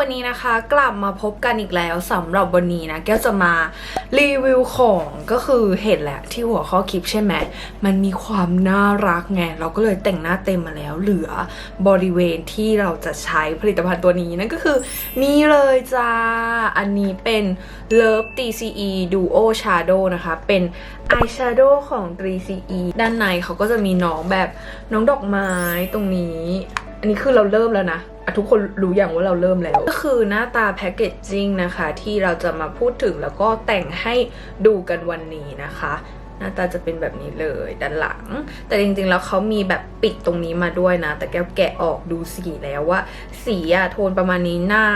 วันนี้นะคะกลับมาพบกันอีกแล้วสำหรับวันนี้นะแก้วจะมารีวิวของก็คือเห็นแหละที่หัวข้อคลิปใช่ไหมมันมีความน่ารักไงเราก็เลยแต่งหน้าเต็มมาแล้วเหลือบริเวณที่เราจะใช้ผลิตภัณฑ์ตัวนี้นั่นก็คือ นี่เลยจ้า อันนี้เป็น Love DCE Duo Shadow นะคะ เป็น Eyeshadow ของ 3CE ด้านในเขาก็จะมีน้องแบบน้องดอกไม้ตรงนี้ อันนี้คือเราเริ่มแล้วนะ ทุกคนรู้อย่างว่าเราเริ่มแล้ว ก็คือหน้าตาแพคเกจจิ้งนะคะ ที่เราจะมาพูดถึงแล้วก็แต่งให้ดูกันวันนี้นะคะหน้าตาจะเป็นแบบนี้เลยด้านหลัง แต่จริงๆ แล้วเขามีแบบปิดตรงนี้มาด้วยนะ แต่แก้วแกะออกดูสีแล้วว่า สีอะโทนประมาณนี้หน้า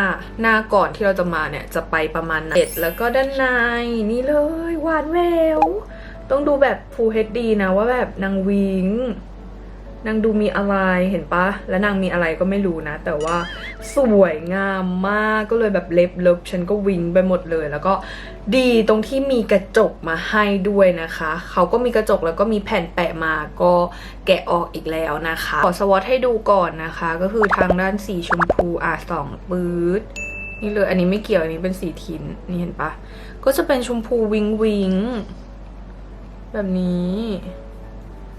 หน้าก่อนที่เราจะมาเนี่ยจะไปประมาณเสร็จแล้วก็ด้านในนี่เลยหวานแววต้องดูแบบ Full HD นะว่าแบบนางวิง นางดูมีอะไรเห็นปะและนางมีอะไรก็ไม่รู้นะ แต่ว่าสวยงามมากก็เลยแบบเล็บเล็บฉันก็วิงไปหมดเลย แล้วก็ดีตรงที่มีกระจกมาให้ด้วยนะคะ เขาก็มีกระจกแล้วก็มีแผ่นแปะมาก็แกะออกอีกแล้วนะคะ ขอสวอตให้ดูก่อนนะคะ ก็คือทางด้านสีชมพูอะสองปื๊ดนี่เลยอันนี้ไม่เกี่ยวอันนี้เป็นสีทินนี่เห็นปะก็จะเป็นชมพูวิงวิงแบบนี้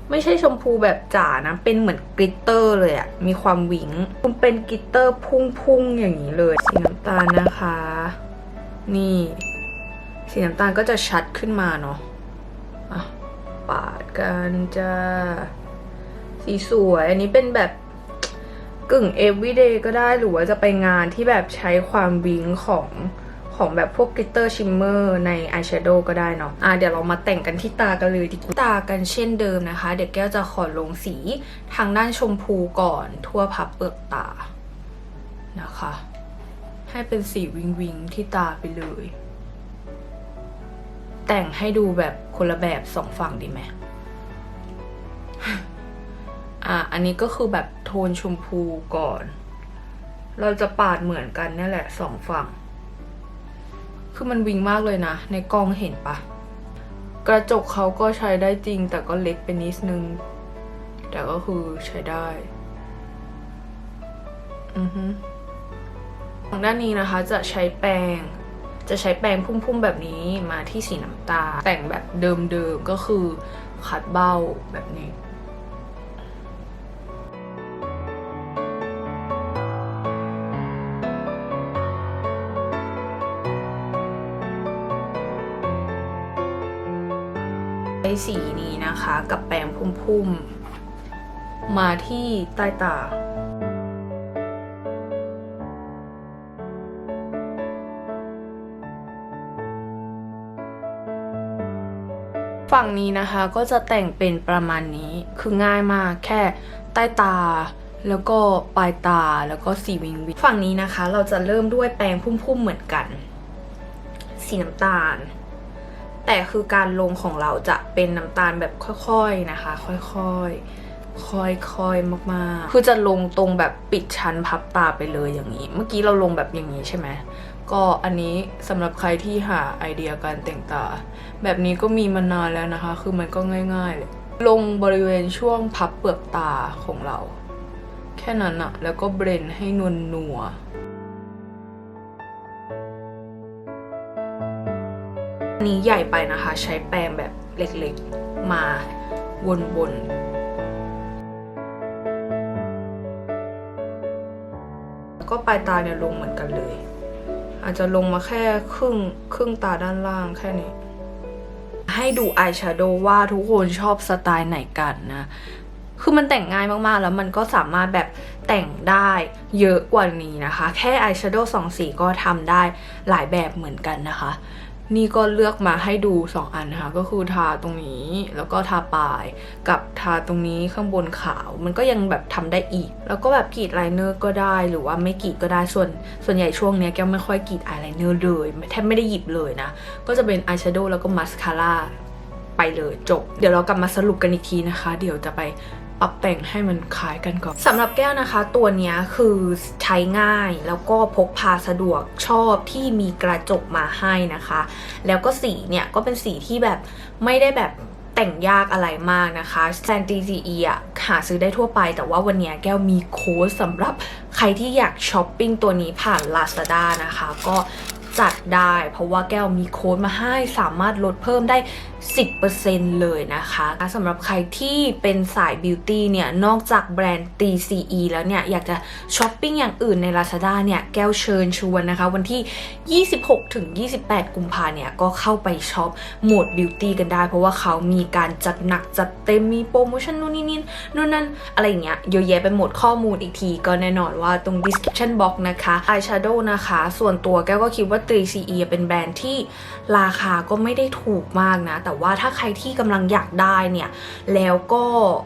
ไม่ใช่ชมพูแบบจ๋านะ เป็นเหมือนกลิตเตอร์เลยอะมีความวิงมันเป็นกลิตเตอร์พุ่งๆอย่างนี้เลย สีน้ำตาลนะคะ นี่ สีน้ำตาลก็จะชัดขึ้นมาเนาะอะปาดกันจะสีสวย อันนี้เป็นแบบกึ่ง everyday ก็ได้หรือว่าจะไปงานที่แบบใช้ความวิงของ ของแบบพวกกลิตเตอร์ชิมเมอร์ในอายแชโดว์ก็ได้เนาะอะเดี๋ยวเรามาแต่งกันที่ตากันเลยดีกว่าตากันเช่นเดิมนะคะ เดี๋ยวแก้วจะขอลงสีทางด้านชมพูก่อนทั่วพับเปลือกตานะคะ ให้เป็นสีวิงวิงที่ตาไปเลย แต่งให้ดูแบบคนละแบบสองฝั่งดีไหมอะอันนี้ก็คือแบบโทนชมพูก่อน เราจะปาดเหมือนกันนี่แหละสองฝั่ง คือมันวิงมากเลยนะ ในกล้องเห็นปะกระจกเขาก็ใช้ได้จริง แต่ก็เล็กไปนิดนึง แต่ก็คือใช้ได้ อือฮึทางด้านนี้นะคะจะใช้แปรงจะใช้แปรงพุ่มๆแบบนี้มาที่สีน้ำตา แต่งแบบเดิมๆก็คือขัดเบ้าแบบนี้ ใช้สีนี้นะคะ กับแปรงพุ่มๆ มาที่ใต้ตาฝั่งนี้นะคะก็จะแต่งเป็นประมาณนี้คือง่ายมากแค่ใต้ตา แล้วก็ปลายตาแล้วก็สีวิงวิงฝั่งนี้นะคะ เราจะเริ่มด้วยแปรงพุ่มๆเหมือนกัน สีน้ำตาล แต่คือการลงของเราจะเป็นน้ำตาลแบบค่อยๆนะคะ ค่อยๆ ค่อยๆ มากๆ คือจะลงตรงแบบปิดชั้นพับตาไปเลยอย่างนี้ เมื่อกี้เราลงแบบอย่างนี้ใช่ไหมก็อันนี้สำหรับใครที่หาไอเดียการแต่งตา แบบนี้ก็มีมานานแล้วนะคะ คือมันก็ง่ายๆเลยลงบริเวณช่วงพับเปลือกตาของเรา แค่นั้นอะแล้วก็เบรนให้นวลนัว อันนี้ใหญ่ไปนะคะ ใช้แปรงแบบเล็กๆมาวนๆแล้วก็ปลายตาเนี่ยลงเหมือนกันเลย อาจจะลงมาแค่ครึ่งครึ่งตาด้านล่างแค่นี้ ให้ดูอายแชโดว์ว่าทุกคนชอบสไตล์ไหนกันนะคือมันแต่งง่ายมากๆ แล้วมันก็สามารถแบบแต่งได้เยอะกว่านี้นะคะ แค่อายแชโดว์สองสีก็ทำได้หลายแบบเหมือนกันนะคะ นี่ก็เลือกมาให้ดู 2 อันนะคะก็คือทาตรงนี้แล้วก็ทาปลาย กับทาตรงนี้ข้างบนขาว มันก็ยังแบบทำได้อีก แล้วก็แบบกรีดไลเนอร์ก็ได้หรือว่าไม่กรีดก็ได้ส่วน ส่วนใหญ่ช่วงเนี้ยแก้วไม่ค่อยกรีดอายไลเนอร์เลยแทบไม่ได้หยิบเลยนะ ก็จะเป็นอายแชโดว์แล้วก็มัสคาร่าไปเลยจบ เดี๋ยวเรากลับมาสรุปกันอีกทีนะคะ เดี๋ยวจะไป ปรับแต่งให้มันคล้ายกันก่อนสำหรับแก้วนะคะ ตัวนี้คือใช้ง่ายแล้วก็พกพาสะดวกชอบที่มีกระจกมาให้นะคะ แล้วก็สีเนี่ยก็เป็นสีที่แบบไม่ได้แบบแต่งยากอะไรมากนะคะแซน DCE อะหาซื้อได้ทั่วไป แต่ว่าวันนี้แก้วมีโค้ดสำหรับใครที่อยากช้อปปิ้งตัวนี้ผ่าน Lazada นะคะ ก็จัดได้ เพราะว่าแก้วมีโค้ดมาให้สามารถลดเพิ่มได้ 10%เลยนะคะสำหรับใครที่เป็นสายบิวตี้เนี่ยนอกจากแบรนด์ TCE แล้วเนี่ยอยากจะช้อปปิ้งอย่างอื่นใน Lazada เนี่ยแก้วเชิญชวนนะคะ วันที่ 26 ถึง 28 กุมภาเนี่ยก็เข้าไปช็อปโหมดบิวตี้กันได้ เพราะว่าเขามีการจัดหนักจัดเต็มมีโปรโมชั่นนู่นนี่นี่นู่นนั่นอะไรอย่างเงี้ยเยอะแยะไปหมดข้อมูลอีกที ก็แน่นอนว่าตรง description box นะคะ eyeshadow นะคะ ส่วนตัวแก้วก็คิดว่า 3CE เป็นแบรนด์ที่ราคาก็ไม่ได้ถูกมากนะแต่ว่าถ้าใครที่กำลังอยากได้เนี่ย แล้วก็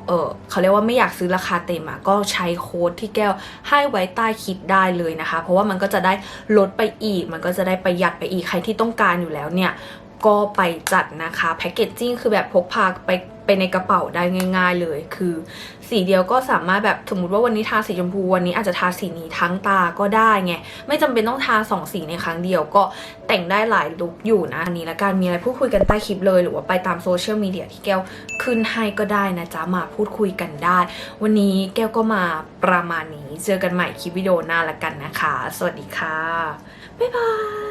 เออเขาเรียกว่าไม่อยากซื้อราคาเต็มอะก็ใช้โค้ดที่แก้วให้ไว้ใต้คลิปได้เลยนะคะ เพราะว่ามันก็จะได้ลดไปอีก มันก็จะได้ประหยัดไปอีกใครที่ต้องการอยู่แล้วเนี่ยก็ไปจัดนะคะ แพ็กเกจจิ้งคือแบบพกพาไป ไปในกระเป๋าได้ง่าย ๆเลย คือสีเดียวก็สามารถแบบสมมติว่าวันนี้ทาสีชมพูวันนี้อาจจะทาสีนี้ทั้งตาก็ได้ไงไม่จำเป็นต้องทาสองสีในครั้งเดียวก็แต่งได้หลายลุคอยู่นะอันนี้ละกันมีอะไรพูดคุยกันใต้คลิปเลย หรือว่าไปตามโซเชียลมีเดียที่แก้วขึ้นให้ก็ได้นะจ๊ะมาพูดคุยกันได้ วันนี้แก้วก็มาประมาณนี้ เจอกันใหม่คลิปวิดีโอหน้าละกันนะคะ สวัสดีค่ะบ๊ายบาย